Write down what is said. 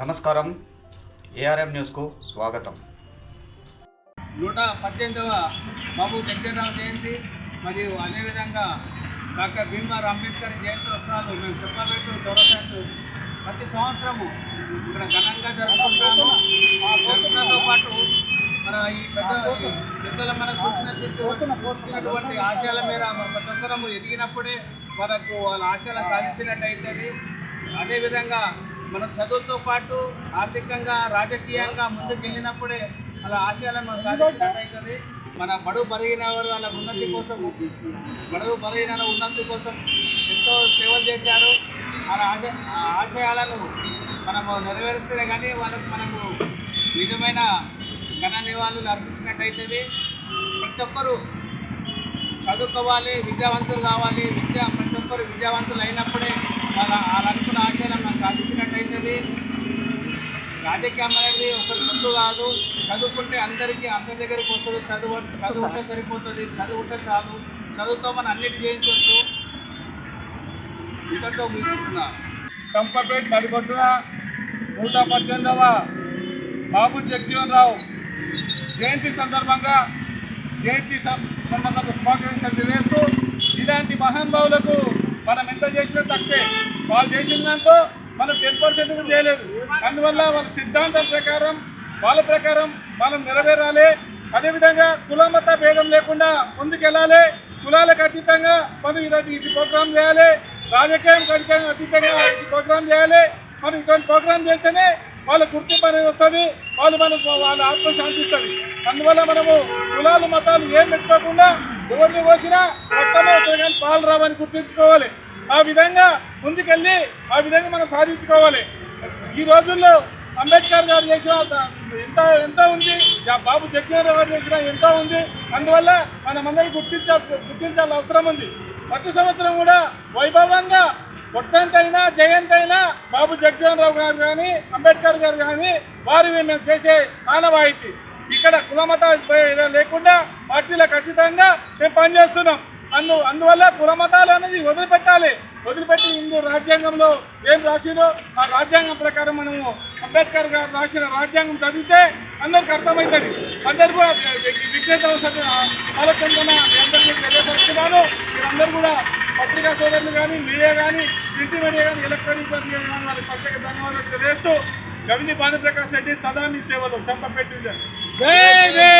నమస్కారం. ఏఆర్ఎం న్యూస్కు స్వాగతం. నూట పద్దెనిమిదవ బాబు జగజీవనరావు జయంతి మరియు అదేవిధంగా డాక్టర్ భీమ్ఆర్ అంబేద్కర్ జయంతి జయంత్యోత్సవాలు మేము చెప్పబెట్టు చౌరసెట్టు ప్రతి సంవత్సరము ఇక్కడ ఘనంగా జరుపుకుంటాము. ఆ జరుపుకున్నతో పాటు మన ఈ పెద్ద పెద్దల మనకు వచ్చినటువంటి ఆశయాల మీద మన ప్రతి ఒక్కరము ఎదిగినప్పుడే మనకు వాళ్ళ ఆశయాలు సాధించినట్టు అవుతుంది అదేవిధంగా మనం చదువుతో పాటు ఆర్థికంగా రాజకీయంగా ముందుకు వెళ్ళినప్పుడే అలా ఆశయాలను మనం సాధించినట్టు అవుతుంది మన బడుగు బలిగిన వారు వాళ్ళ ఉన్నతి కోసం బడుగు బలిగిన ఉన్నతి కోసం ఎంతో సేవలు చేశారు. అలా ఆశయాలను మనము నెరవేరిస్తేనే కానీ వాళ్ళకు మనము నిజమైన ఘన నివాళులు అర్పించినట్టయితుంది ప్రతి ఒక్కరూ చదువుకోవాలి విద్యావంతులు కావాలి విద్య ప్రతి ఒక్కరు విద్యావంతులు అయినప్పుడే వాళ్ళ వాళ్ళు అనుకున్న ఆశయాలను మనం సాధించినట్టయితుంది రాజకీయం అనేది ఒక ముందు కాదు. చదువుకుంటే అందరికీ అందరి దగ్గరికి వస్తుంది. చదువు చదువుకుంటే సరిపోతుంది. చదువుకుంటే చాలు. చదువుతో మనం అన్నిటి చేయించవచ్చు ఇంతతో ముగిస్తున్నా చంపపేట నడిగొట్టున నూట పద్దెనిమిదవ బాబు జగజీవన్ రావు జయంతి సందర్భంగా జయంతి సం- సందర్భంగా శుభాకాంక్షలు తెలియజేస్తూ ఇలాంటి మహానుభావులకు మనం ఎంత చేసినా తక్కువే. వాళ్ళు చేసిన దాంట్లో మనం టెన్ పర్సెంట్ కూడా చేయలేదు. అందువల్ల వాళ్ళ సిద్ధాంతం ప్రకారం వాళ్ళ ప్రకారం మనం నెరవేరాలి. అదేవిధంగా కులమత భేదం లేకుండా ముందుకెళ్ళాలి. కులాలకు అతీతంగా మనం ఈరోజు ఇది ప్రోగ్రాం చేయాలి. రాజకీయం కడికం అతీతంగా ఇది ప్రోగ్రాం చేయాలి. మనం ఇటువంటి ప్రోగ్రాం చేస్తేనే వాళ్ళ గుర్తింపు అనేది వస్తుంది. వాళ్ళు మనకు వాళ్ళ ఆత్మ శాంతిస్తుంది అందువల్ల మనము కులాలు మతాలు ఏం పెట్టుకోకుండా ఎవరిని పోసినా మొత్తమే కానీ పాలు రావని గుర్తించుకోవాలి. ఆ విధంగా ముందుకెళ్ళి ఆ విధంగా మనం సాధించుకోవాలి. ఈ రోజుల్లో అంబేద్కర్ గారు చేసిన ఎంత ఎంత ఉంది? బాబు జగ్జీవన్ గారు చేసిన ఎంత ఉంది? అందువల్ల మనమందరం గుర్తించాల్సి గుర్తించాల్సిన అవసరం ఉంది. ప్రతి సంవత్సరం కూడా వైభవంగా కొట్టంత అయినా జయంత్ అయినా బాబు జగ్జీవన్ రావు గారు కానీ అంబేద్కర్ గారు కానీ వారి మేము చేసే ఆనవాయితీ. ఇక్కడ కులమత లేకుండా పార్టీలకు ఖచ్చితంగా మేము పనిచేస్తున్నాం. అందు అందువల్ల కులమతాలు అనేది వదిలిపెట్టాలి. వదిలిపెట్టి హిందూ రాజ్యాంగంలో ఏం రాసిందో ఆ రాజ్యాంగం ప్రకారం మనము అంబేద్కర్ గారు రాసిన రాజ్యాంగం చదివితే అందరికి అర్థమవుతుంది. అందరు కూడా విజ్ఞత ఆలోచన అందరికీ తెలియపరుస్తున్నాను మీరందరూ కూడా పత్రికా సోదరులు కానీ మీడియా కానీ ప్రింట్ మీడియా కానీ ఎలక్ట్రానిక్ మీడియా కానీ వాళ్ళకి ప్రత్యేక ధన్యవాదాలు తెలియజేస్తూ గవిని భానుప్రకాష్ రెడ్డి సదా మీ సేవలు చంపపెట్టింది. జై జై